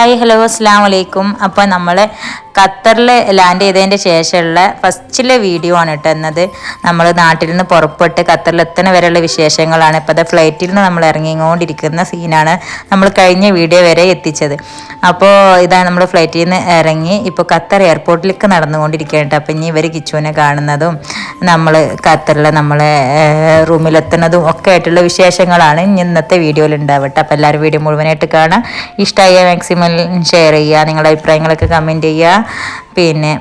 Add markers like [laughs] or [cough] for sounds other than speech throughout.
Hi hello അസ്സാം വലൈക്കും അപ്പോൾ നമ്മൾ ഖത്തറിൽ ലാൻഡ് ചെയ്തതിന്റെ ശേഷമുള്ള ഫസ്റ്റിലെ വീഡിയോ ആണ് കേട്ടോ എന്നത് നമ്മൾ നാട്ടിൽ നിന്ന് പുറപ്പെട്ട് ഖത്തറിൽ എത്തുന്ന വരെയുള്ള വിശേഷങ്ങളാണ്. ഇപ്പോൾ അത് ഫ്ലൈറ്റിൽ നിന്ന് നമ്മൾ ഇറങ്ങിക്കൊണ്ടിരിക്കുന്ന സീനാണ് നമ്മൾ കഴിഞ്ഞ വീഡിയോ വരെ എത്തിച്ചത്. അപ്പോൾ ഇതാണ് നമ്മൾ ഫ്ലൈറ്റിൽ നിന്ന് ഇറങ്ങി ഇപ്പോൾ ഖത്തർ എയർപോർട്ടിലേക്ക് നടന്നുകൊണ്ടിരിക്കുകയാണ് കേട്ടോ. അപ്പോൾ ഇനി ഇവർ കിച്ചുവിനെ കാണുന്നതും നമ്മൾ ഖത്തറിൽ നമ്മളെ റൂമിലെത്തുന്നതും ഒക്കെ ആയിട്ടുള്ള വിശേഷങ്ങളാണ് ഇനി ഇന്നത്തെ വീഡിയോയിൽ ഉണ്ടാവട്ടെ അപ്പോൾ എല്ലാവരും വീഡിയോ മുഴുവനായിട്ട് കാണാം. ഇഷ്ടമായ മാക്സിമം ഷെയർ ചെയ്യുക നിങ്ങളുടെ അഭിപ്രായങ്ങളൊക്കെ കമന്റ് ചെയ്യുക. പിന്നെ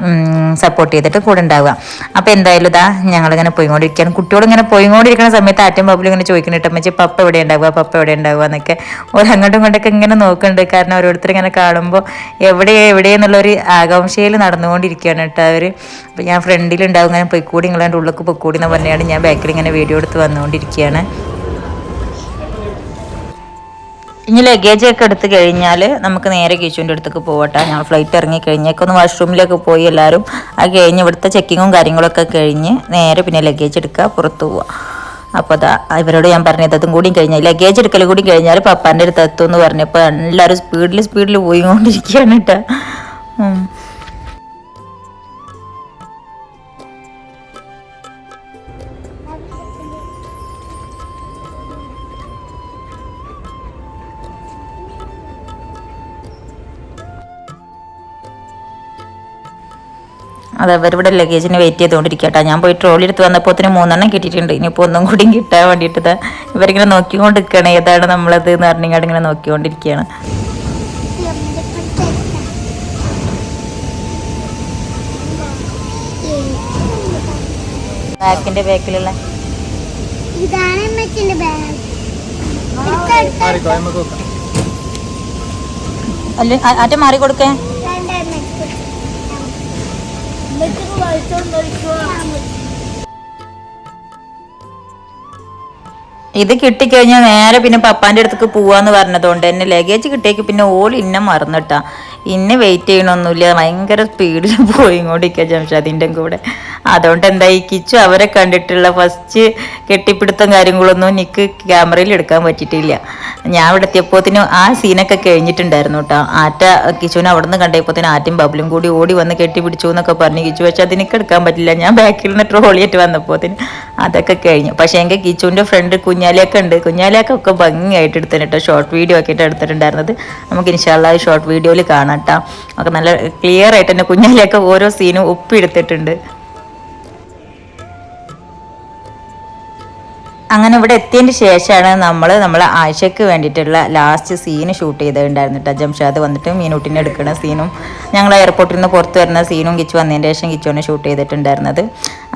സപ്പോർട്ട് ചെയ്തിട്ട് കൂടെ ഉണ്ടാവുക. അപ്പോൾ എന്തായാലും ഇതാ ഞങ്ങളിങ്ങനെ പോയിക്കൊണ്ടിരിക്കുകയാണ്. കുട്ടികളിങ്ങനെ പോയിക്കൊണ്ടിരിക്കുന്ന സമയത്ത് ആറ്റം പബ്ബിൽ ഇങ്ങനെ ചോദിക്കുന്നുണ്ട് അമ്മച്ചി പപ്പ എവിടെ ഉണ്ടാവുക? പപ്പ എവിടെ ഉണ്ടാവുക? എന്നൊക്കെ. ഒരു അങ്ങോട്ടും ഇങ്ങോട്ടൊക്കെ ഇങ്ങനെ നോക്കുന്നുണ്ട്. കാരണം ഓരോരുത്തർ ഇങ്ങനെ കാണുമ്പോൾ എവിടെ എവിടെ എന്നുള്ളൊരു ആകാംക്ഷയിൽ നടന്നുകൊണ്ടിരിക്കുകയാണ് കേട്ടോ അവർ അപ്പോൾ ഞാൻ ഫ്രണ്ടിലുണ്ടാവും ഇങ്ങനെ പോയിക്കൂടി നിങ്ങളെ ഉള്ളിലേക്ക് പോയിക്കൂടി എന്ന് പറഞ്ഞാണ് ഞാൻ ബാക്കിൽ ഇങ്ങനെ വീഡിയോ എടുത്ത് വന്നുകൊണ്ടിരിക്കുകയാണ്. ഇനി ലഗേജ് ഒക്കെ എടുത്ത് കഴിഞ്ഞാൽ നമുക്ക് നേരെ കിച്ചുവിന്റെ അടുത്തേക്ക് പോകട്ടെ ഞങ്ങൾ ഫ്ലൈറ്റ് ഇറങ്ങി കഴിഞ്ഞേക്ക് ഒന്ന് വാഷ്റൂമിലൊക്കെ പോയി എല്ലാവരും അത് കഴിഞ്ഞ് ഇവിടുത്തെ ചെക്കിങ്ങും കാര്യങ്ങളൊക്കെ കഴിഞ്ഞ് നേരെ പിന്നെ ലഗേജ് എടുക്കുക പുറത്ത് പോവുക അപ്പോൾ അതാ ഇവരോട് ഞാൻ പറഞ്ഞത് അതും കൂടി കഴിഞ്ഞാൽ ലഗേജ് എടുക്കൽ കൂടി കഴിഞ്ഞാൽ പപ്പാന്റെ അടുത്ത് എത്തും എന്ന് പറഞ്ഞപ്പോൾ എല്ലാവരും സ്പീഡിൽ സ്പീഡിൽ പോയിക്കൊണ്ടിരിക്കുകയാണ് കേട്ടോ അത് അവരിവിടെ ലഗേജിന് വെയിറ്റ് ചെയ്തുകൊണ്ടിരിക്കട്ടെ ഞാൻ പോയി ട്രോളി എടുത്ത് വന്നപ്പോൾ തന്നെ മൂന്നെണ്ണം കിട്ടിയിട്ടുണ്ട്. ഇനിയിപ്പോൾ ഒന്നും കൂടി കിട്ടാൻ വേണ്ടിയിട്ട് ഇവരിങ്ങനെ നോക്കിക്കൊണ്ട് നിൽക്കണേ ഏതാണ് നമ്മളത് എന്ന് പറഞ്ഞിങ്ങാണ്ട് ഇങ്ങനെ നോക്കിക്കൊണ്ടിരിക്കുകയാണ്. ബാക്കിന്റെ ബാക്കിലുള്ള ഇതാണ് അമ്മച്ചിന്റെ ബാഗ് അല്ല ആറ്റ മാറി കൊടുക്കേ. ഇത് കിട്ടിക്കഴിഞ്ഞാൽ നേരെ പിന്നെ പപ്പാന്റെ അടുത്തേക്ക് പോവാന്ന് പറഞ്ഞതുകൊണ്ട് എന്നെ ലഗേജ് കിട്ടിയേക്ക് പിന്നെ ഓൾ ഇന്നെ മറന്നിട്ടാ. ഇന്നെ വെയിറ്റ് ചെയ്യണമൊന്നുമില്ല ഭയങ്കര സ്പീഡിൽ പോയി ഇങ്ങോട്ടിരിക്കുക ജംഷാദിന്റെ കൂടെ. അതുകൊണ്ട് ഈ കിച്ചു അവരെ കണ്ടിട്ടുള്ള ഫസ്റ്റ് കെട്ടിപ്പിടുത്തം കാര്യങ്ങളൊന്നും എനിക്ക് ക്യാമറയിൽ എടുക്കാൻ പറ്റിയിട്ടില്ല. ഞാൻ ഇവിടെ എത്തിയപ്പോത്തിന് ആ സീനൊക്കെ കഴിഞ്ഞിട്ടുണ്ടായിരുന്നു കേട്ടോ ആറ്റ കിച്ചുവിനെ അവിടെ നിന്ന് കണ്ടപ്പോത്തിന് ആറ്റും ബബിളും കൂടി ഓടി വന്ന് കെട്ടിപ്പിടിച്ചു എന്നൊക്കെ പറഞ്ഞു. കിച്ചു പക്ഷെ അതിനൊക്കെ എടുക്കാൻ പറ്റില്ല. ഞാൻ ബാക്കിൽ നിന്ന് ട്രോളിയായിട്ട് വന്നപ്പോത്തിന് അതൊക്കെ കഴിഞ്ഞു. പക്ഷേ എങ്കിൽ കിച്ചുവിന്റെ ഫ്രണ്ട് കുഞ്ഞാലിയൊക്കെ ഉണ്ട്. കുഞ്ഞാലിയൊക്കെ ഒക്കെ ഭംഗിയായിട്ട് കേട്ടോ ഷോർട്ട് വീഡിയോ ഒക്കെ ആയിട്ട് എടുത്തിട്ടുണ്ടായിരുന്നത്. നമുക്ക് ഇൻഷാല്ല ഷോർട്ട് വീഡിയോയിൽ കാണാം. കേട്ടോ. ഒക്കെ നല്ല ക്ലിയർ ആയിട്ട് എന്റെ കുഞ്ഞിലേക്ക് ഓരോ സീനും ഒപ്പിയെടുത്തിട്ടുണ്ട് അങ്ങനെ ഇവിടെ എത്തിയതിന് ശേഷമാണ് നമ്മൾ നമ്മളെ ആഴ്ചയ്ക്ക് വേണ്ടിയിട്ടുള്ള ലാസ്റ്റ് സീന് ഷൂട്ട് ചെയ്തിട്ടുണ്ടായിരുന്നു കേട്ടോ. ജംഷാദ് വന്നിട്ട് മീനൂട്ടിനെ എടുക്കുന്ന സീനും ഞങ്ങൾ എയർപോർട്ടിൽ നിന്ന് പുറത്ത് വരുന്ന സീനും കിച്ചു വന്നതിന് ശേഷം കിച്ചുവിനെ ഷൂട്ട് ചെയ്തിട്ടുണ്ടായിരുന്നത്.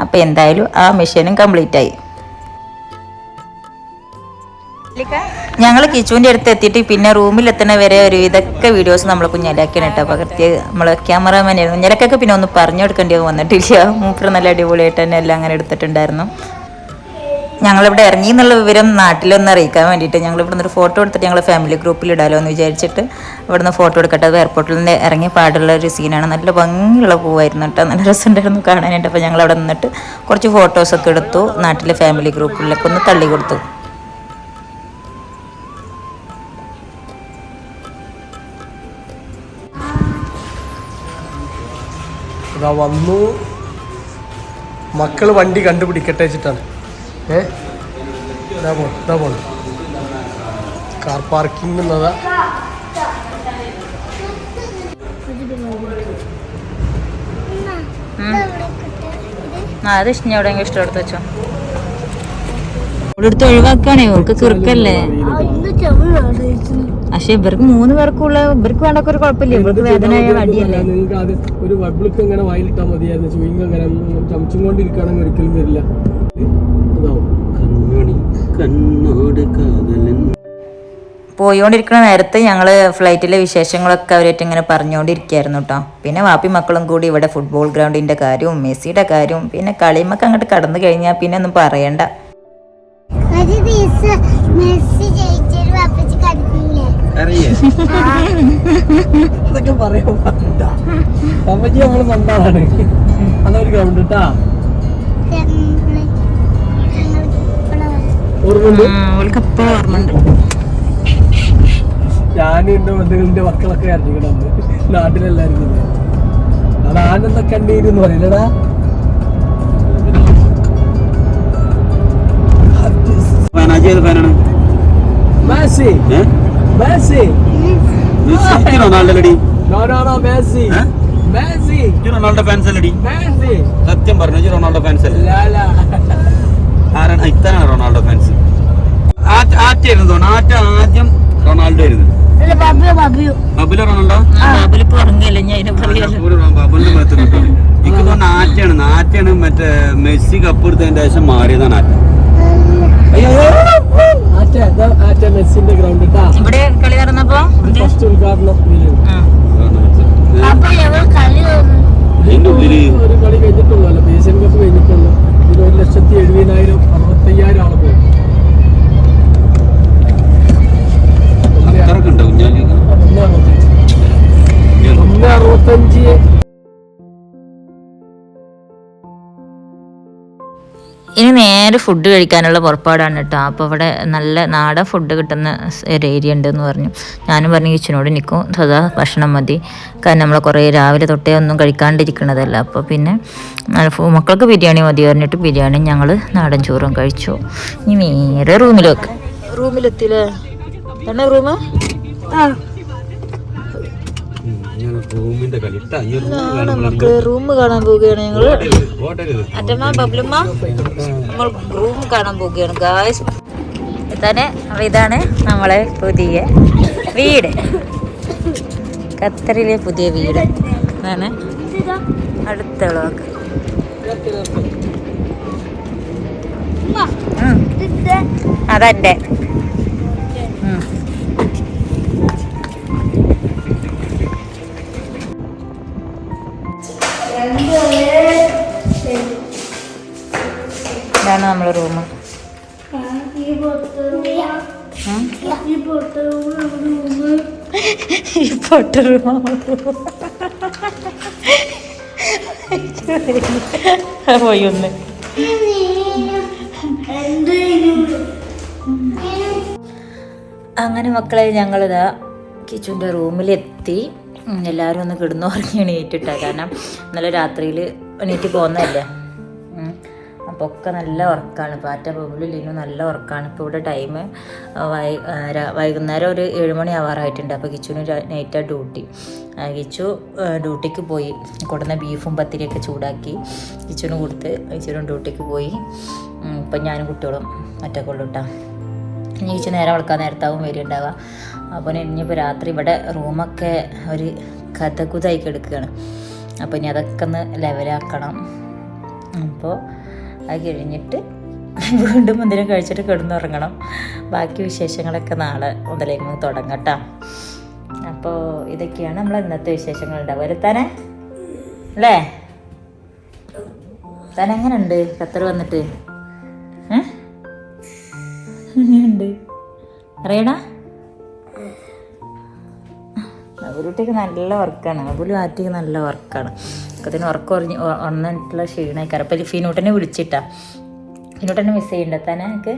അപ്പോൾ എന്തായാലും ആ മിഷനും കംപ്ലീറ്റ് ആയി. ഞങ്ങൾ കിച്ചുവിന്റെ അടുത്ത് എത്തിയിട്ട് പിന്നെ റൂമിൽ എത്തുന്ന വരെ ഒരു ഇതൊക്കെ വീഡിയോസ് നമ്മൾ കുഞ്ഞാലാക്കിയാണ് കേട്ടോ. പകർത്തി നമ്മൾ ക്യാമറാമാൻ കുഞ്ഞാലക്കൊക്കെ പിന്നെ ഒന്ന് പറഞ്ഞു കൊടുക്കേണ്ടി വന്നിട്ടില്ല. മൂപ്പർ നല്ല അടിപൊളിയായിട്ട് തന്നെ എല്ലാം അങ്ങനെ എടുത്തിട്ടുണ്ടായിരുന്നു. ഞങ്ങളിവിടെ ഇറങ്ങി എന്നുള്ള വിവരം നാട്ടിലൊന്ന് അറിയിക്കാൻ വേണ്ടിയിട്ട് ഞങ്ങൾ ഇവിടുന്ന് ഒരു ഫോട്ടോ എടുത്തിട്ട് ഞങ്ങൾ ഫാമിലി ഗ്രൂപ്പിൽ ഇടാലോ എന്ന് വിചാരിച്ചിട്ട് ഇവിടുന്ന് ഫോട്ടോ എടുക്കട്ടെ. അത് എയർപോർട്ടിൽ നിന്ന് ഇറങ്ങി പാടുള്ള ഒരു സീനാണ് നല്ല ഭംഗിയുള്ള പൂവായിരുന്നു കേട്ടോ. നല്ല രസമുണ്ടായിരുന്നു കാണാനായിട്ട്. അപ്പോൾ ഞങ്ങൾ അവിടെ നിന്നിട്ട് കുറച്ച് ഫോട്ടോസൊക്കെ എടുത്തു. നാട്ടിലെ ഫാമിലി ഗ്രൂപ്പിലൊക്കെ ഒന്ന് തള്ളി കൊടുത്തു. ഇതാ വന്നു. മക്കൾ വണ്ടി കണ്ടുപിടിക്കട്ടെ വെച്ചിട്ടാണ്. ഏ? ഇതാ പോണം ഇതാ പോണം. കാർ പാർക്കിംഗ് എന്നതാ ആ അത് ഇഷ്ടം എവിടെയെങ്കിലും ഇഷ്ടം എടുത്ത് വെച്ചോ. ഇവിടുത്തെ ഒഴിവാക്കാണേ ഓർക്ക് കിറുക്കല്ലേ പക്ഷെ ഇവർക്ക് മൂന്ന് പേർക്കുള്ള ഇവർക്ക് വേണ്ടൊക്കെ ഒരു കുഴപ്പമില്ല. ഇവർക്ക് വേദനയായ വടിയല്ലേ. നിങ്ങൾക്ക് അത് ഒരു ബബിൾക്ക് ഇങ്ങനെ വായിലിട്ടാൽ മതിയായിരുന്നു. ചുയിങ് അങ്ങനെ ചമച്ചും കൊണ്ടിരിക്കുകയാണെങ്കിൽ ഒരിക്കലും വരില്ല. അതാവും. കൺമണി കണ്ണോട് കാതലൻ. പോയിക്കൊണ്ടിരിക്കുന്ന നേരത്ത് ഞങ്ങൾ ഫ്ലൈറ്റിലെ വിശേഷങ്ങളൊക്കെ അവരായിട്ട് ഇങ്ങനെ പറഞ്ഞുകൊണ്ടിരിക്കുകയായിരുന്നു കേട്ടോ പിന്നെ വാപ്പി മക്കളും കൂടി ഇവിടെ ഫുട്ബോൾ ഗ്രൗണ്ടിന്റെ കാര്യവും മെസ്സിയുടെ കാര്യവും പിന്നെ കളിയുമൊക്കെ അങ്ങോട്ട് കടന്നു കഴിഞ്ഞാൽ പിന്നെ ഒന്നും പറയണ്ട. മെസ്സി അറിയേ അതൊക്കെ പറയാൻ പാടില്ല അമ്മച്ചി നമ്മൾ മന്ദാണ് അതൊരു ഗ്രൗണ്ട് കേട്ടാ ഞാൻ എന്റെ ബന്ധുക്കളിന്റെ മക്കളൊക്കെ ഇറങ്ങിക്കണം നാട്ടിലെല്ലാരും അത് ആനന്ദ കണ്ടീരുന്ന് പറയില്ലടാ ഫാനാണ്? മാസി. ഏ? മെസ്സി. മെസ്സി. റൊണാൾഡോ അല്ലടി no no no Messi? Messi. Ronaldo fans അല്ലടി. മെസ്സി. സത്യം പറഞ്ഞു ഇജ്ജ് റൊണാൾഡോ ഫാൻസ് അല്ല. ലാ ലാ. ആരാണ്? ഇത്തനാണ് റൊണാൾഡോ ഫാൻസ് ആറ്റായിരുന്നു തോന്നുന്നു. ആറ്റ ആദ്യം റൊണാൾഡോ ആയിരുന്നു. ബബുല റൊണാൾഡോ? ബാബുലിപ്പോ ഉറങ്ങിയല്ലേ ഞാൻ ബബുലിന്റെ. എനിക്ക് തോന്നുന്നു ആറ്റയാണ്. ആറ്റയാണ് മറ്റേ മെസ്സി കപ്പ് എടുത്തതിന്റെ ശേഷം മാറിയതാണ് ആറ്റ. ആറ്റ ഇവിടെ കളി നടന്നപ്പോ ഒരു കളി കഴിഞ്ഞിട്ടുള്ളൂ ഏഷ്യൻ കപ്പ് കഴിഞ്ഞിട്ടുള്ളൂ. ഇതിൽ ഒരു ലക്ഷത്തി എഴുപതിനായിരം അറുപത്തയ്യായിരം ആൾ പോകും ഒന്ന് അറുപത്തഞ്ച്. ഇനി നേരെ ഫുഡ് കഴിക്കാനുള്ള പുറപ്പാടാണ് കേട്ടോ. അപ്പോൾ അവിടെ നല്ല നാടൻ ഫുഡ് കിട്ടുന്ന ഒരു ഏരിയ ഉണ്ട് എന്ന് പറഞ്ഞു. ഞാനും പറഞ്ഞു കിച്ചനോട് നിൽക്കും സദാ ഭക്ഷണം മതി. കാരണം നമ്മൾ കുറേ രാവിലെ തൊട്ടേ ഒന്നും കഴിക്കാണ്ടിരിക്കണതല്ല. അപ്പോൾ പിന്നെ മക്കൾക്ക് ബിരിയാണി മതി പറഞ്ഞിട്ട് ബിരിയാണി ഞങ്ങൾ നാടൻ ചോറും കഴിച്ചു. ഇനി നേരെ റൂമിലേക്ക് റൂമിലെത്തില്ലേ? റൂമ്? റൂം റൂമിന്റെ കളി. നമുക്ക് റൂം കാണാൻ പോവുകയാണ് ഞങ്ങൾ. അറ്റമ്മ ബബ്ലുമ്മ നമ്മൾ റൂം കാണാൻ പോവുകയാണ് ഗായ്സ് തന്നെ അപ്പോൾ ഇതാണ് നമ്മളെ പുതിയ വീട്. ഖത്തറിലെ പുതിയ വീട്. ഇതാണ് അടുത്ത വ്ളോഗ് ഉം. റൂം ഈ പൊട്ട അങ്ങനെ മക്കളെ ഞങ്ങളിതാ കിച്ചുന്റെ റൂമിലെത്തി. എല്ലാവരും ഒന്ന് കിടന്നു ഉറങ്ങി എണീറ്റിട്ടാ കാരണം ഇന്നലെ രാത്രിയിൽ എണീറ്റ് പോകുന്നതല്ലേ? അപ്പോൾ ഒക്കെ നല്ല ഉറക്കമാണ് പാറ്റ ബബുലിനു നല്ല ഉറക്കമാണ് ഇപ്പോൾ ഇവിടെ ടൈം വൈകുന്നേരം ഒരു ഏഴ് മണി ആവാറായിട്ടുണ്ട്. അപ്പോൾ കിച്ചുവിന് നൈറ്റാണ് ഡ്യൂട്ടി കിച്ചു ഡ്യൂട്ടിക്ക് പോയി. കൊടുന്ന ബീഫും പത്തിരിയൊക്കെ ചൂടാക്കി കിച്ചുവിന് കൊടുത്ത് കിച്ചുവിനും ഡ്യൂട്ടിക്ക് പോയി. ഇപ്പം ഞാനും കുട്ടികളും മറ്റൊക്കെ ഉള്ളൂ കേട്ടോ ഇനി കിച്ചു നേരെ വളക്കാൻ നേരത്താവും വരുന്നുണ്ടാവുക അപ്പോൾ ഇനിയിപ്പോൾ രാത്രി ഇവിടെ റൂമൊക്കെ ഒരു കഥകുതായി കിടക്കുകയാണ്. അപ്പോൾ ഇനി അതൊക്കെ ഒന്ന് ലെവലാക്കണം അപ്പോൾ അത് കഴിഞ്ഞിട്ട് വീണ്ടും മുന്തിരി കഴിച്ചിട്ട് കിടന്നുറങ്ങണം. ബാക്കി വിശേഷങ്ങളൊക്കെ നാളെ മുതലേക്ക് തുടങ്ങട്ടോ അപ്പോൾ ഇതൊക്കെയാണ് നമ്മൾ ഇന്നത്തെ വിശേഷങ്ങൾ ഉണ്ടാവുക. വരുത്താനെ അല്ലേ? താൻ എങ്ങനെയുണ്ട് ഖത്തർ വന്നിട്ട്? ഏ? ഉണ്ട് അവരുട്ടിക്ക് നല്ല വർക്കാണ്. അവലും ആറ്റിക്ക് നല്ല വർക്കാണ്. അതിന് ഉറക്കം ഉറഞ്ഞ് ഉറന്നിട്ടുള്ള ക്ഷീണമായിക്കാരം അപ്പം ഫിനൂട്ടനെ വിളിച്ചിട്ടാ. ഫിനൂട്ടനെ മിസ് ചെയ്യണ്ട. തന്നെ എനിക്ക്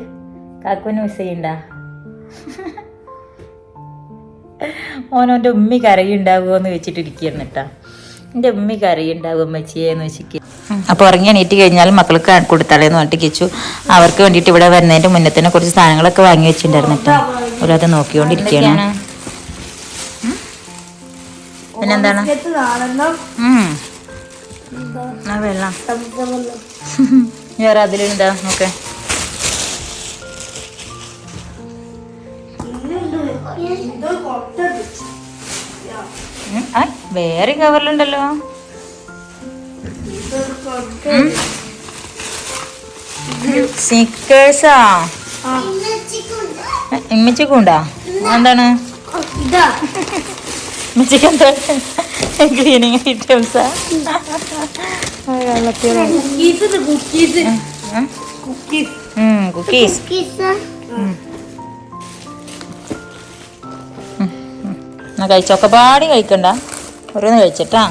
കാക്കുവിനെ മിസ് ചെയ്യണ്ട. ഓനോന്റെ ഉമ്മി കരയുണ്ടാവുമോ എന്ന് വെച്ചിട്ടിരിക്കുകയാണ് കേട്ടാ എന്റെ ഉമ്മി കരയുണ്ടാവും അമ്മച്ചിയെന്ന് വെച്ചിട്ട് അപ്പോൾ ഉറങ്ങി എണീറ്റ് കഴിഞ്ഞാൽ മക്കൾക്ക് കൊടുത്താളേന്ന് പറഞ്ഞിട്ട് കിച്ചു. അവർക്ക് വേണ്ടിയിട്ട് ഇവിടെ വരുന്നതിന്റെ മുന്നേ തന്നെ കുറച്ച് സാധനങ്ങളൊക്കെ വാങ്ങി വെച്ചിട്ടുണ്ടായിരുന്നു കേട്ടോ അവരത് നോക്കിക്കൊണ്ടിരിക്കുകയാണ് പിന്നെന്താണ്? ഉം. ആ വെള്ളം. [laughs] വേറെ നോക്കേ. ഉം, ആ, വേറെ കവറിലുണ്ടല്ലോ. സ്നിക്കേഴ്സാ ഇമ്മച്ചിക്കുണ്ടാ? എന്താണ് ഇതാ ഇമ്മച്ചിക്ക് എന്താ ക്ലീനിങ് ഐറ്റംസാ. കുക്കീസ്. എന്നാ കഴിച്ചൊക്കെ പാടി കഴിക്കണ്ട. ഓരോന്ന് കഴിച്ചിട്ടാ.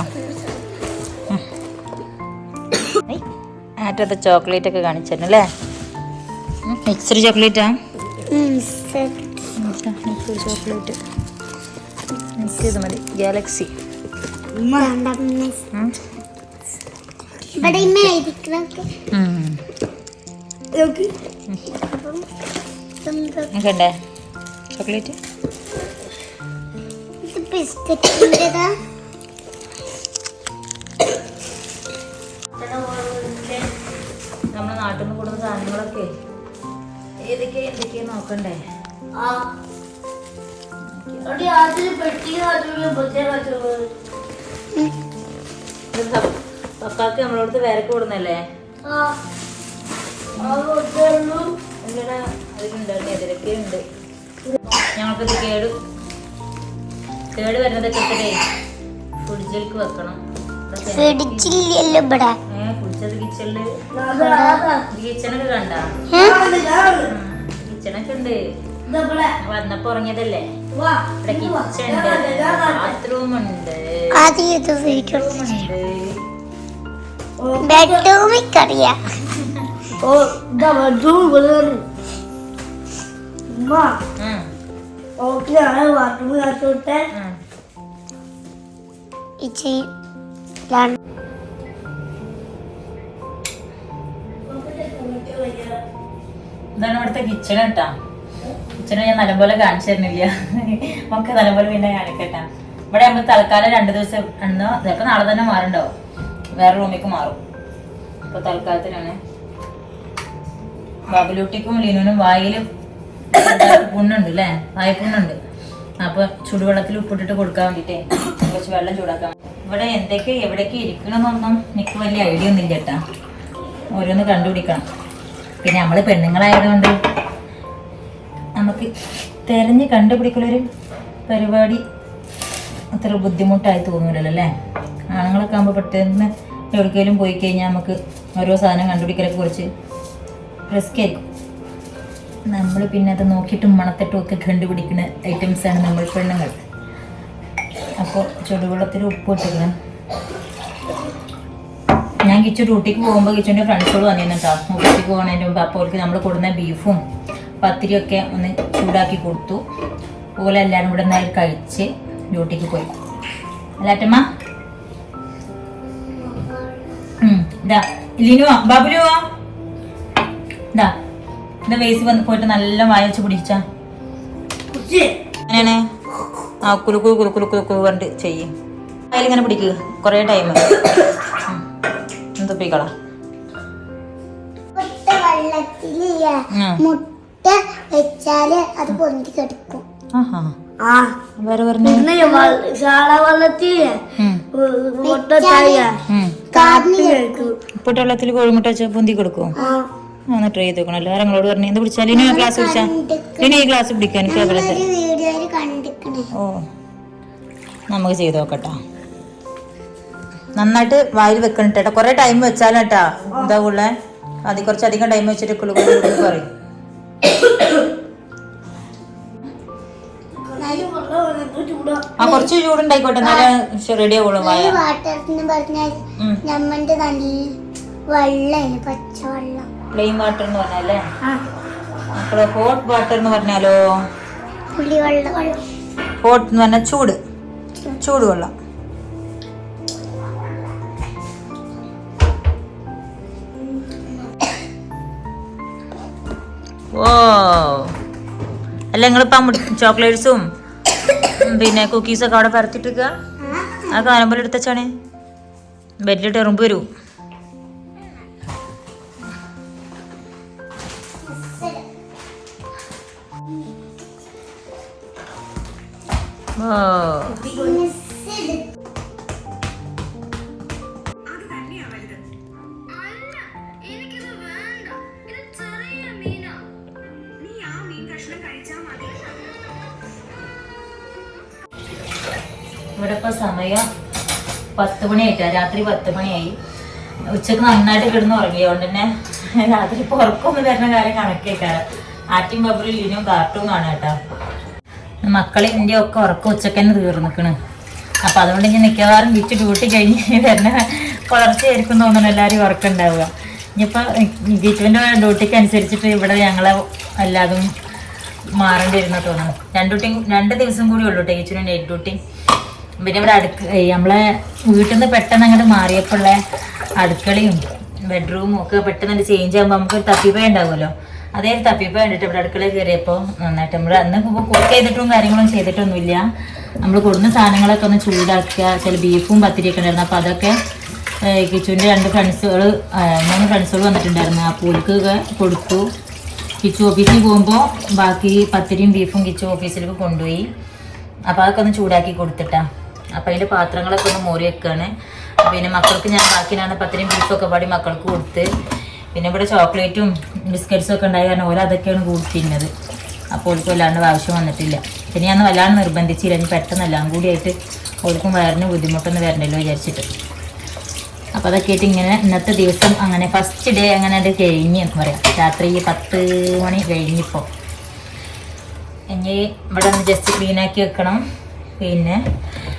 ആറ്റത്തെ ചോക്ലേറ്റ് ഒക്കെ കാണിച്ചിരുന്നല്ലേ മിക്സഡ് ചോക്ലേറ്റാ? ചോക്ലേറ്റ്. എനിക്ക് ഇത് മതി. ഗാലക്സി കണ്ടേ ചോക്ലേറ്റ്? ബിസ്ക്കറ്റിന്റെതാ. നമ്മുടെ നാട്ടിൽ നിന്ന് കൊടുക്കുന്ന സാധനങ്ങളൊക്കെ ഏതൊക്കെ എന്തൊക്കെയാ നോക്കണ്ടേ? പപ്പാക്ക് നമ്മളോടത്ത് വേരക്ക് കൊടുന്നല്ലേ ഉണ്ട്. ഞങ്ങൾക്കിത് കേട് കേട് വരുന്നതൊക്കെ ഇട്ടേ ഫ്രിഡ്ജിലേക്ക് വെക്കണം. ഫ്രിഡ്ജില്ലല്ലോ ഇവിടെ. ഏ ഫ്രിഡ്ജത് കിച്ചണിൽ ഇതാ കിച്ചണൊക്കെ കണ്ട? കിച്ചണൊക്കെ ഉണ്ട്. വന്നപ്പോ ഉറങ്ങിയതല്ലേ? വാ ഇവിടെ കിച്ചൺ ഉണ്ട് ബാത്റൂം ഉണ്ട്. ആദ്യം ഇത് വീഡിയോ ഉണ്ട്. ബെഡ്റൂമിൽ കറിയാ. ഓ ഇതാ ബെഡ്റൂം കൊണ്ടുവന്നു ഉമ്മ. ഉം, ഓക്കെ ആണ് ബാത്റൂമിൽ കാത്തോട്ടെ ഉം. ഇച്ചി ഇതാണ് കിച്ചൺ ഞാൻ നല്ലപോലെ കാണിച്ചു തരുന്നില്ല. നമുക്ക് നല്ലപോലെ പിന്നെ കാണിക്കട്ടെ. ഇവിടെ നമ്മൾ തൽക്കാലം രണ്ട് ദിവസം ഉണ്ടോ ചിലപ്പോൾ നാളെ തന്നെ മാറുണ്ടാവും. വേറെ റൂമിലേക്ക് മാറും. അപ്പൊ തൽക്കാലത്തിനാണ്. ബാബുലൂട്ടിക്കും ലീനുനും വായിൽ പുണ്ണുണ്ട് അല്ലേ വായപ്പുണ്ണുണ്ട് അപ്പൊ ചുടുവെള്ളത്തിൽ ഉപ്പിട്ടിട്ട് കൊടുക്കാൻ വേണ്ടിട്ടേ കുറച്ച് വെള്ളം ചൂടാക്കാൻ ഇവിടെ എന്തൊക്കെ എവിടേക്ക് ഇരിക്കണമെന്നൊന്നും എനിക്ക് വലിയ ഐഡിയ ഒന്നും ഇല്ല കേട്ടാ ഓരോന്ന് കണ്ടുപിടിക്കണം. പിന്നെ നമ്മൾ പെണ്ണുങ്ങളായതുകൊണ്ട് തെരഞ്ഞ് കണ്ടുപിടിക്കലൊരു പരിപാടി അത്ര ബുദ്ധിമുട്ടായി തോന്നൂലല്ലോ അല്ലേ? ആണുങ്ങളൊക്കെ ആകുമ്പോൾ പെട്ടെന്ന് എവിടേക്കെങ്കിലും പോയി കഴിഞ്ഞാൽ നമുക്ക് ഓരോ സാധനം കണ്ടുപിടിക്കലൊക്കെ കുറച്ച് റിസ്ക് ആയിരിക്കും. നമ്മൾ പിന്നെ അത് നോക്കിയിട്ടും മണത്തിട്ടും ഒക്കെ കണ്ടുപിടിക്കുന്ന ഐറ്റംസാണ് നമ്മൾ പെണ്ണുങ്ങൾ. അപ്പോൾ ചുടുവെള്ളത്തിൽ ഉപ്പ് ഇട്ടിക്കണം ഞാൻ കിച്ചു ഡ്യൂട്ടിക്ക് പോകുമ്പോൾ കിച്ചുവിന്റെ ഫ്രണ്ട്സോട് വന്നിരുന്നു കേട്ടോ ഡ്യൂട്ടിക്ക് പോകുന്നതിന്റെ മുമ്പ് അപ്പോൾ അവർക്ക് നമ്മൾ കൊടുക്കുന്ന ബീഫും പത്തിരിയൊക്കെ ഒന്ന് ചൂടാക്കി കൊടുത്തു. അതുപോലെ എല്ലാവരും കൂടെ നേരെ കഴിച്ച് ഡ്യൂട്ടിക്ക് പോയി. അല്ലാറ്റമ്മ ഇതാ ലിനുവോ ബാബുലുവോ ഇതാ ഇതാ വേസ് വന്ന് പോയിട്ട് നല്ല വായിച്ച് പിടിച്ചാ. അങ്ങനെയാണ് ആ കുലുക്കു കുലുക്കു കുലുക്കു കണ്ട് ചെയ്യും. അതിലിങ്ങനെ പിടിക്കുക കുറേ ടൈം എന്തൊപ്പിക്കളാ. മുട്ട വെച്ചാൽ അത് പൊന്തി കിടക്കും. വേറെ പറഞ്ഞു? ശാള വെള്ളത്തിൽ ഉം, മുട്ട ഉം. കാറിന് കഴിക്കും. ഉപ്പിട്ട വെള്ളത്തിൽ കോഴിമുട്ട വെച്ച് പൊന്തി കൊടുക്കും ഒന്ന് ട്രൈ ചെയ്ത് നോക്കണം എല്ലാവരും നിങ്ങളോട് പറഞ്ഞു എന്ത് പിടിച്ചാൽ ഇനി ക്ലാസ് പിടിച്ചാ? ഇനി ഈ ക്ലാസ് പിടിക്കാൻ ഓ. നമുക്ക് ചെയ്ത് നോക്കട്ടാ. നന്നായിട്ട് വായിൽ വെക്കണം കേട്ടോ കുറെ ടൈം വെച്ചാലും കേട്ടാ എന്താ ഉള്ളേ അതി കുറച്ചധികം ടൈം വെച്ചിട്ട് കുളു പറയും. ആ കുറച്ച് ചൂടുണ്ടായിക്കോട്ടെ. എന്നാലും റെഡി ആവുള്ളൂ വായ. വാട്ടർ എന്ന് പറഞ്ഞാൽ നമ്മന്റെ നല്ല വെള്ളം. പച്ചവെള്ളം പ്ലെയിൻ വാട്ടർ എന്ന് പറഞ്ഞാലേ? മക്കളെ ഹോട്ട് വാട്ടർ എന്ന് പറഞ്ഞാലോ? ഹോട്ട് എന്ന് പറഞ്ഞാൽ ചൂട്. ചൂട് വെള്ളം. ഓ അല്ല നിങ്ങളിപ്പം ചോക്ലേറ്റ്സും പിന്നെ കുക്കീസ് ഒക്കെ അവിടെ പരത്തിട്ടിരിക്ക ആ കാലമ്പോലെ പോലെ എടുത്തച്ചാണ്. ബെഡിലിട്ട് എറുമ്പ് വരൂ. ഓ ഇവിടെ ഇപ്പൊ സമയം പത്ത് മണിയായിട്ടാ രാത്രി പത്ത് മണിയായി. ഉച്ചയ്ക്ക് നന്നായിട്ട് കിടന്ന് ഉറങ്ങിയതുകൊണ്ട് തന്നെ രാത്രി പുറക്കൊന്ന് വരുന്ന കാര്യം കണക്കേക്കാറ് ആറ്റും ബബറിൽ ഇനിയും കാർട്ടൂൺ കാണാം കേട്ടോ. മക്കളെ എന്റെ ഒക്കെ ഉറക്കം ഉച്ചയ്ക്ക് തന്നെ തീർന്നിക്കണ്. അപ്പൊ അതുകൊണ്ട് ഇനി മിക്കവാറും വിറ്റ് ഡ്യൂട്ടി കഴിഞ്ഞ് വരുന്ന പുലർച്ചയായിരിക്കും തോന്നുന്നു എല്ലാവരും ഉറക്കം ഉണ്ടാവുക ഇനിയിപ്പോ ഗിറ്റുവിന്റെ ഡ്യൂട്ടിക്ക് അനുസരിച്ചിട്ട് ഇവിടെ ഞങ്ങളെ എല്ലാതും മാറേണ്ടി വരുന്ന തോന്നുന്നു. രണ്ടു രണ്ട് ദിവസം കൂടി ഉള്ളൂ ടീച്ചറിന് നൈറ്റ് ഡ്യൂട്ടി പിന്നെ ഇവിടെ അടുക്ക നമ്മളെ വീട്ടിൽ നിന്ന് പെട്ടെന്ന് അങ്ങോട്ട് മാറിയപ്പോഴുള്ള അടുക്കളയും ബെഡ്റൂമും ഒക്കെ പെട്ടെന്ന് ചേഞ്ച് ആകുമ്പോൾ നമുക്ക് ഒരു തപ്പിപ്പയ ഉണ്ടാവുമല്ലോ. അതേ ഒരു തപ്പിപ്പയ കണ്ടിട്ട് ഇവിടെ അടുക്കളയിൽ കയറിയപ്പോൾ നന്നായിട്ട് നമ്മൾ അന്ന് കുക്ക് ചെയ്തിട്ടും കാര്യങ്ങളും ചെയ്തിട്ടൊന്നുമില്ല. നമ്മൾ കൊടുന്ന സാധനങ്ങളൊക്കെ ഒന്ന് ചൂടാക്കുക ചില ബീഫും പത്തിരിയൊക്കെ ഉണ്ടായിരുന്നു. അപ്പോൾ അതൊക്കെ കിച്ചുവിന്റെ രണ്ട് ഫ്രണ്ട്സുകൾ മൂന്ന് ഫ്രണ്ട്സുകൾ വന്നിട്ടുണ്ടായിരുന്നു. ആ പൂൽക്കൊക്കെ കൊടുത്തു. കിച്ചു ഓഫീസിൽ പോകുമ്പോൾ ബാക്കി പത്തിരിയും ബീഫും കിച്ചു ഓഫീസിലേക്ക് കൊണ്ടുപോയി. അപ്പോൾ അതൊക്കെ ഒന്ന് ചൂടാക്കി കൊടുത്തിട്ടാ. അപ്പം അതിന്റെ പാത്രങ്ങളൊക്കെ ഒന്ന് മോറി വെക്കുകയാണ് പിന്നെ മക്കൾക്ക് ഞാൻ ബാക്കിനാണ് പത്തിരിയും ബീഫൊക്കെ പാടി മക്കൾക്ക് കൊടുത്ത്. പിന്നെ ഇവിടെ ചോക്ലേറ്റും ബിസ്ക്കറ്റ്സും ഒക്കെ ഉണ്ടായി കാരണം ഓരോ അതൊക്കെയാണ് കൂട്ടിയിരുന്നത് അപ്പോൾ ഓൾക്ക് വല്ലാണ്ട് ആവശ്യം വന്നിട്ടില്ല. പിന്നെ ഞാൻ വല്ലാണ്ട് നിർബന്ധിച്ചില്ല. ഇനി പെട്ടെന്ന് എല്ലാം കൂടി ആയിട്ട് ഓൾക്കും വയറിന് ബുദ്ധിമുട്ടൊന്നും വരണ്ടല്ലോ വിചാരിച്ചിട്ട്. അപ്പോൾ അതൊക്കെ ആയിട്ട് ഇങ്ങനെ ഇന്നത്തെ ദിവസം അങ്ങനെ ഫസ്റ്റ് ഡേ അങ്ങനെ അത് കഴിഞ്ഞ് എന്ന് പറയാം. രാത്രി പത്ത് മണി കഴിഞ്ഞിപ്പോൾ ഇനി ഇവിടെ ഒന്ന് ജസ്റ്റ് ക്ലീനാക്കി വെക്കണം. പിന്നെ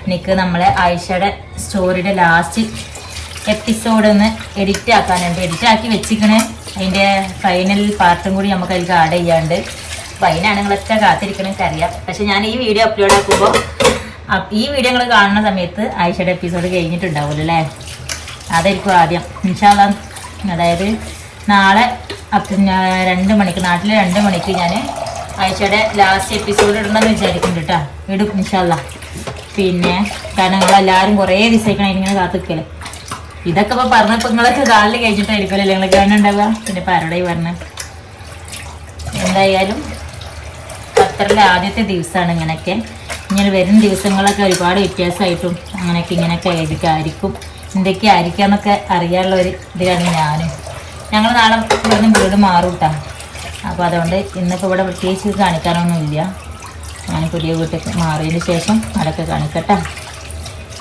എനിക്ക് നമ്മളെ ആയിഷയുടെ സ്റ്റോറിയുടെ ലാസ്റ്റ് എപ്പിസോഡ് ഒന്ന് എഡിറ്റ് ആക്കാനുണ്ട് എഡിറ്റ് ആക്കി വെച്ചിക്കണേ അതിന്റെ ഫൈനൽ പാർട്ടും കൂടി നമുക്ക് അതിൽ ആഡ് ചെയ്യാണ്ട്. അപ്പോൾ അതിനാണ് നിങ്ങളൊക്കെ കാത്തിരിക്കണമെന്ന് അറിയാം പക്ഷെ ഞാൻ ഈ വീഡിയോ അപ്ലോഡ് ആക്കുമ്പോൾ ഈ വീഡിയോ നിങ്ങൾ കാണുന്ന സമയത്ത് ആയിഷയുടെ എപ്പിസോഡ് കഴിഞ്ഞിട്ടുണ്ടാവുമല്ലോ അല്ലേ? അതായിരിക്കും ആദ്യം. ഇൻഷാല്ല അതായത് നാളെ അപ്പം രണ്ട് മണിക്ക് നാട്ടിൽ രണ്ട് മണിക്ക് ഞാൻ ആയിഷയുടെ ലാസ്റ്റ് എപ്പിസോഡ് ഇടണമെന്ന് വിചാരിക്കുന്നുണ്ട് കേട്ടോ ഇടും ഇൻഷാല്ല പിന്നെ കാരണം നിങ്ങളെല്ലാവരും കുറേ ദിവസമായിക്കണം ഇങ്ങനെ കാത്തിക്കൽ. ഇതൊക്കെ ഇപ്പോൾ പറഞ്ഞപ്പോൾ നിങ്ങളൊക്കെ കാലിൽ കഴിഞ്ഞിട്ടായിരിക്കുമല്ലോ നിങ്ങൾ കാണുന്നുണ്ടാവുക പിന്നെ ഇപ്പം ആരോടെ പറഞ്ഞ? എന്തായാലും ഖത്തറിലെ ആദ്യത്തെ ദിവസമാണ് ഇങ്ങനെയൊക്കെ. ഇങ്ങനെ വരും ദിവസങ്ങളൊക്കെ ഒരുപാട് വ്യത്യാസമായിട്ടും അങ്ങനെയൊക്കെ ഇങ്ങനെയൊക്കെ ആയിരിക്കും. എന്തൊക്കെ ആയിരിക്കാം എന്നൊക്കെ അറിയാനുള്ള ഒരു ഇതിലാണ് ഞാനും. ഞങ്ങൾ നാളെ ഇവിടുന്ന് വീട് മാറൂട്ടാ അപ്പോൾ അതുകൊണ്ട് ഇന്നിപ്പോൾ ഇവിടെ പ്രത്യേകിച്ച് കാണിക്കാനൊന്നുമില്ല. ഞാൻ പുതിയ വീട്ടിൽ മാറിയതിന് ശേഷം അതൊക്കെ കാണിക്കട്ടെ.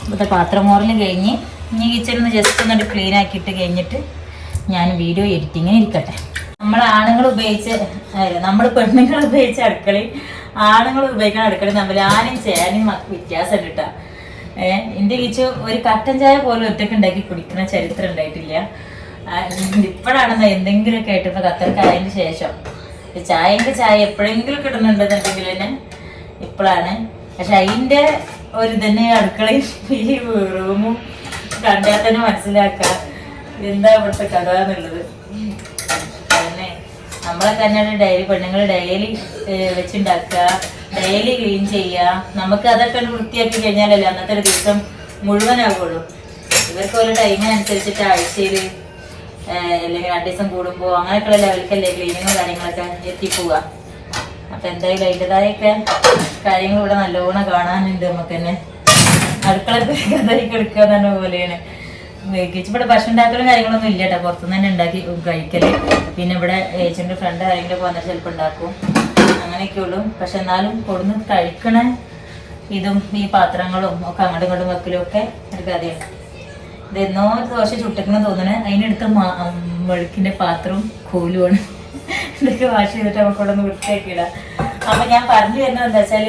ഇവിടുത്തെ പാത്രം മോറിൽ കഴിഞ്ഞ് ഇനി കിച്ചണിൽ നിന്ന് ജസ്റ്റ് ഒന്നിട്ട് ക്ലീൻ ആക്കിയിട്ട് കഴിഞ്ഞിട്ട് ഞാൻ വീഡിയോ എഡിറ്റിങ്ങിന് ഇരിക്കട്ടെ. നമ്മൾ ആണുങ്ങൾ ഉപയോഗിച്ച് നമ്മൾ പെണ്ണുങ്ങൾ ഉപയോഗിച്ച അടുക്കളി ആണുങ്ങൾ ഉപയോഗിക്കുന്ന അടുക്കളി തമ്മിൽ ആരും ചേനും വ്യത്യാസം കിട്ടാം ഏഹ് എന്റെ കിച്ചു ഒരു കട്ടൻ ചായ പോലും ഒറ്റയ്ക്ക് ഉണ്ടാക്കി കുടിക്കുന്ന ചരിത്രം ഉണ്ടായിട്ടില്ല. ഇപ്പോഴാണെന്ന് എന്തെങ്കിലുമൊക്കെ ആയിട്ട് ഇപ്പൊ കത്തർക്കായതിന് ശേഷം. ചായന്റെ ചായ എപ്പോഴെങ്കിലും കിട്ടുന്നുണ്ടെന്നുണ്ടെങ്കിൽ തന്നെ ഇപ്പോഴാണ് പക്ഷെ അതിന്റെ ഒരു തന്നെ അടുക്കളയും ഈ റൂമും കണ്ടാൽ തന്നെ മനസ്സിലാക്കാം എന്താ ഇവിടുത്തെ കഥ എന്നുള്ളത്. പിന്നെ നമ്മളെ തന്നെ ഡെയിലി പെണ്ണുങ്ങൾ ഡെയിലി വെച്ചുണ്ടാക്കുക ഡെയിലി ക്ലീൻ ചെയ്യുക. നമുക്ക് അതൊക്കെ വൃത്തിയാക്കി കഴിഞ്ഞാലല്ലേ അന്നത്തെ ഒരു ദിവസം മുഴുവനാകുള്ളൂ ഇവർക്ക് ഒരു ടൈമിനനുസരിച്ചിട്ട് ആഴ്ചയിൽ അല്ലെങ്കിൽ രണ്ട് ദിവസം കൂടുമ്പോൾ അങ്ങനെയൊക്കെയുള്ള ലെവലിക്കല്ലേ ക്ലീനിങ്ങും കാര്യങ്ങളൊക്കെ എത്തിപ്പോവുക. അപ്പൊ എന്തായാലും അതിന്റെതായൊക്കെ കാര്യങ്ങൾ ഇവിടെ നല്ലോണം കാണാനുണ്ട് നമുക്ക് തന്നെ അടുക്കള കഥയിൽ കിടക്കുക എന്ന പോലെയാണ്. ഇവിടെ ഭക്ഷണം ഉണ്ടാക്കലും കാര്യങ്ങളൊന്നും ഇല്ല കേട്ടോ. പുറത്തുനിന്ന് തന്നെ ഉണ്ടാക്കി കഴിക്കൽ. പിന്നെ ഇവിടെ ഏച്ചന്റെ ഫ്രണ്ട് ആരെങ്കിലും വന്നിട്ട് ചിലപ്പോൾ ഉണ്ടാക്കും. അങ്ങനെയൊക്കെ ഉള്ളൂ. പക്ഷെ എന്നാലും കൊടുന്ന് കഴിക്കണ ഇതും ഈ പാത്രങ്ങളും ഒക്കെ അങ്ങോട്ടും ഇങ്ങോട്ടും വെക്കലും ഒക്കെ ഒരു കഥയാണ്. ഇത് എന്നോ ദോശ ചുട്ടിക്കണം തോന്നണേ. അതിനടുത്ത് വെളുക്കിന്റെ പാത്രവും കോലുമാണ് ഇതൊക്കെ വാഷ് ചെയ്തിട്ട് നമുക്ക് ഇവിടെ നിന്ന് വൃത്തിയാക്കി ഇടാം. അപ്പൊ ഞാൻ പറഞ്ഞു വരുന്നത് എന്താ വെച്ചാൽ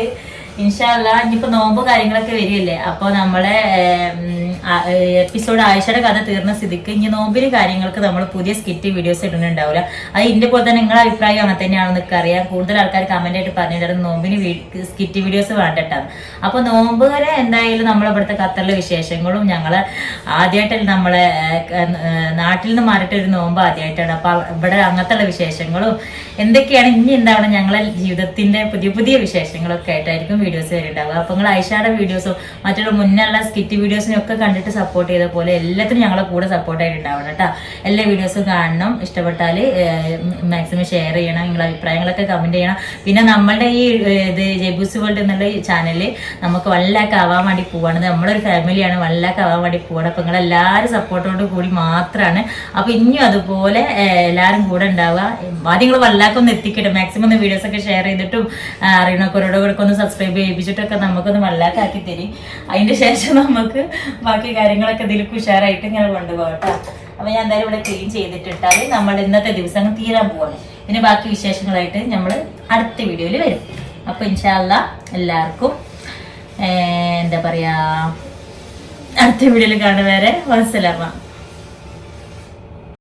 ഇൻഷാല്ല ഇനിയിപ്പോ നോമ്പ് കാര്യങ്ങളൊക്കെ വരികയല്ലേ? അപ്പോൾ നമ്മളെ എപ്പിസോഡ് ആയിഷയുടെ കഥ തീർന്ന സ്ഥിതിക്ക് ഇനി നോമ്പിന് കാര്യങ്ങൾക്ക് നമ്മൾ പുതിയ സ്കിറ്റ് വീഡിയോസ് ഇടുന്നുണ്ടാവില്ല. അത് ഇതിന്റെ പോലെ തന്നെ നിങ്ങളുടെ അഭിപ്രായം അങ്ങനെ തന്നെയാണെന്ന് എനിക്ക് അറിയാം. കൂടുതൽ ആൾക്കാർ കമന്റ് ആയിട്ട് പറഞ്ഞിട്ടുണ്ട്. നോമ്പിന് സ്കിറ്റ് വീഡിയോസ് വേണ്ടിട്ടാണ് അപ്പോൾ നോമ്പ് വരെ എന്തായാലും നമ്മളെ ഇവിടുത്തെ ഖത്തറിലെ വിശേഷങ്ങളും ഞങ്ങളെ ആദ്യമായിട്ട് നമ്മളെ നാട്ടിൽ നിന്ന് മാറിയിട്ട് ഒരു നോമ്പ് ആദ്യമായിട്ടാണ് അപ്പൊ ഇവിടെ അങ്ങനത്തെ വിശേഷങ്ങളും എന്തൊക്കെയാണ്? ഇനി എന്താണ് ഞങ്ങളെ ജീവിതത്തിന്റെ പുതിയ പുതിയ വിശേഷങ്ങളൊക്കെ ആയിട്ടായിരിക്കും വീഡിയോസ് വരുന്നുണ്ടാവുക. അപ്പൊ നിങ്ങൾ ഐഷാടെ വീഡിയോസും മറ്റുള്ള മുന്നുള്ള സ്കിറ്റ് വീഡിയോസിനും ഒക്കെ കണ്ടിട്ട് സപ്പോർട്ട് ചെയ്ത പോലെ എല്ലാത്തിനും ഞങ്ങളെ കൂടെ സപ്പോർട്ട് ആയിട്ട് ഉണ്ടാവണം കേട്ടോ. എല്ലാ വീഡിയോസും കാണണം. ഇഷ്ടപ്പെട്ടാൽ മാക്സിമം ഷെയർ ചെയ്യണം. നിങ്ങളുടെ അഭിപ്രായങ്ങളൊക്കെ കമന്റ് ചെയ്യണം. പിന്നെ നമ്മളുടെ ഈ ഇത് ജെബൂസ് വേൾഡ് എന്നുള്ള ചാനലിൽ നമുക്ക് വല്ലാക്ക് ആവാൻ വേണ്ടി പോവാണ്. നമ്മളൊരു ഫാമിലിയാണ് വല്ലാക്ക് ആവാൻ വേണ്ടി പോവാണ്. അപ്പം നിങ്ങൾ എല്ലാവരും സപ്പോർട്ടോട് കൂടി മാത്രമാണ് അപ്പോൾ ഇനിയും അതുപോലെ എല്ലാവരും കൂടെ ഉണ്ടാവുക. ആദ്യം നിങ്ങൾ വല്ലാക്കൊന്ന് എത്തിക്കട്ടെ. മാക്സിമം ഒന്ന് വീഡിയോസൊക്കെ ഷെയർ ചെയ്തിട്ടും കൂടെ ഒന്ന് സബ്സ്ക്രൈബ് ചെയ്യിപ്പിച്ചിട്ടൊക്കെ നമുക്കൊന്ന് വല്ലാക്കാക്കി തരും. അതിന്റെ ശേഷം നമുക്ക് ബാക്കി കാര്യങ്ങളൊക്കെ ഇതിൽ ഉഷാറായിട്ട് ഇങ്ങനെ കൊണ്ടുപോകാം കേട്ടോ. അപ്പൊ ഞാൻ എന്തായാലും ഇവിടെ ക്ലീൻ ചെയ്തിട്ടിട്ടാൽ നമ്മൾ ഇന്നത്തെ ദിവസം തീരാൻ പോവാണ്. പിന്നെ ബാക്കി വിശേഷങ്ങളായിട്ട് നമ്മൾ അടുത്ത വീഡിയോയിൽ വരും. അപ്പൊ ഇൻഷാല്ല എല്ലാവർക്കും എന്താ പറയാ അടുത്ത വീഡിയോയിൽ കാണുന്നവരെ വസ്സലാമ